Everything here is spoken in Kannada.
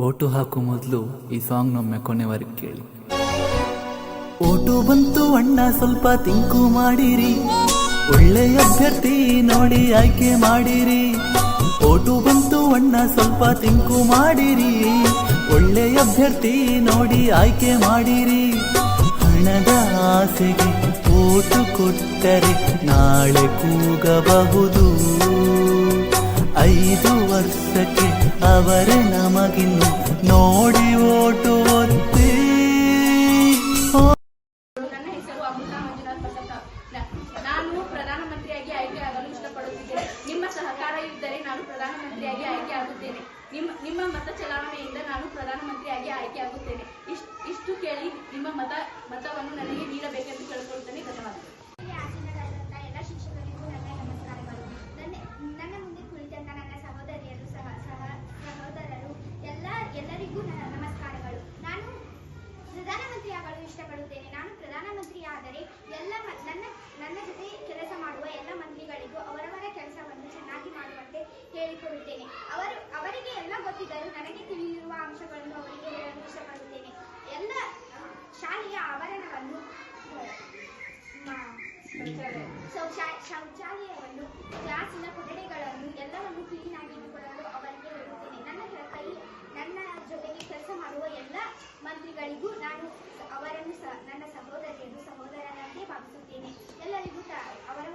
ಓಟು ಹಾಕೋ ಮೊದಲು ಈ ಸಾಂಗ್ ನೊಮ್ಮೆ ಕೊನೆವರೆಗೆ ಕೇಳಿ. ಓಟು ಬಂತು ಅಣ್ಣ, ಸ್ವಲ್ಪ ತಿಂಕು ಮಾಡಿರಿ. ಒಳ್ಳೆ ಅಭ್ಯರ್ಥಿ ನೋಡಿ ಆಯ್ಕೆ ಮಾಡಿರಿ. ಓಟು ಬಂತು ಅಣ್ಣ, ಸ್ವಲ್ಪ ತಿಂಕು ಮಾಡಿರಿ. ಒಳ್ಳೆ ಅಭ್ಯರ್ಥಿ ನೋಡಿ ಆಯ್ಕೆ ಮಾಡಿರಿ. ಹಣದ ಆಸೆಗೆ ಓಟು ಕೊಟ್ಟರೆ ನಾಳೆ ಕೂಗಬಹುದು. ಐದು ವರ್ಷಕ್ಕೆ ಅವರೇ ನಮಗಿನ್ನು ನೋಡಿ ಓಟು ಒತ್ತಿ. ನನ್ನ ಹೆಸರು ಅಮೃತ ಮಂಜುನಾಥ್ ನ- ನಾನು ಪ್ರಧಾನಮಂತ್ರಿಯಾಗಿ ಆಯ್ಕೆ ಆಗಲು ಇಷ್ಟಪಡುತ್ತಿದ್ದೇನೆ. ನಿಮ್ಮ ಸಹಕಾರ ಇದ್ದರೆ ನಾನು ಪ್ರಧಾನಮಂತ್ರಿಯಾಗಿ ಆಯ್ಕೆ ಆಗುತ್ತೇನೆ. ನಿಮ್ಮ ನಿಮ್ಮ ಮತ ಚಲಾವಣೆಯಿಂದ ನಾನು ಪ್ರಧಾನಮಂತ್ರಿಯಾಗಿ ಆಯ್ಕೆ ಆಗುತ್ತೇನೆ. ಇಷ್ಟು ಇಷ್ಟು ಕೇಳಿ ನಿಮ್ಮ ಮತ, ಮತವನ್ನು ನನಗೆ ನೀಡಬೇಕೆಂದು ಕೇಳಿಕೊಳ್ಳುತ್ತೇನೆ. ಧನ್ಯವಾದಗಳು ಇಲ್ಲಿ ಆಸೀನರಾದಂಥ ಎಲ್ಲ ಶಿಕ್ಷಕರಿಗೂ ನನ್ನ ನಮಸ್ಕಾರಗಳು ನನ್ನ ನನ್ನ ಮುಂದೆ ಕುಳಿತಂತ ನನ್ನ ಸಹೋದರಿಯರು ಸಹ ಸಹ ಸಹೋದರರು ಎಲ್ಲ ಎಲ್ಲರಿಗೂ ನನ್ನ ನಮಸ್ಕಾರಗಳು ನಾನು ಪ್ರಧಾನಮಂತ್ರಿ ಆಗಲು ಇಷ್ಟಪಡುತ್ತೇನೆ ನಾನು ಪ್ರಧಾನಮಂತ್ರಿ ಆದರೆ ಎಲ್ಲ ಮ- ನನ್ನ ನನ್ನ ಜೊತೆ ಕೆಲಸ ಮಾಡುವ ಎಲ್ಲ ಮಂತ್ರಿಗಳಿಗೂ ಅವರವರ ಕೆಲಸವನ್ನು ಚೆನ್ನಾಗಿ ಮಾಡುವಂತೆ ಹೇಳಿಕೊಡುತ್ತೇನೆ. ಅವರು ಅವರಿಗೆ ಎಲ್ಲ ಗೊತ್ತಿದ್ದರೂ ನನಗೆ ತಿಳಿದಿರುವ ಅಂಶಗಳನ್ನು ಅವರಿಗೆ ಹೇಳಲು ಇಷ್ಟಪಡುತ್ತೇನೆ. ಎಲ್ಲ ಶಾಲೆಯ ಆವರಣವನ್ನು ಶೌಚಾ- ಶೌಚಾಲಯವನ್ನು ಕ್ಲಾಸಿನ ಕೊಠಡಿಗಳನ್ನು அவரை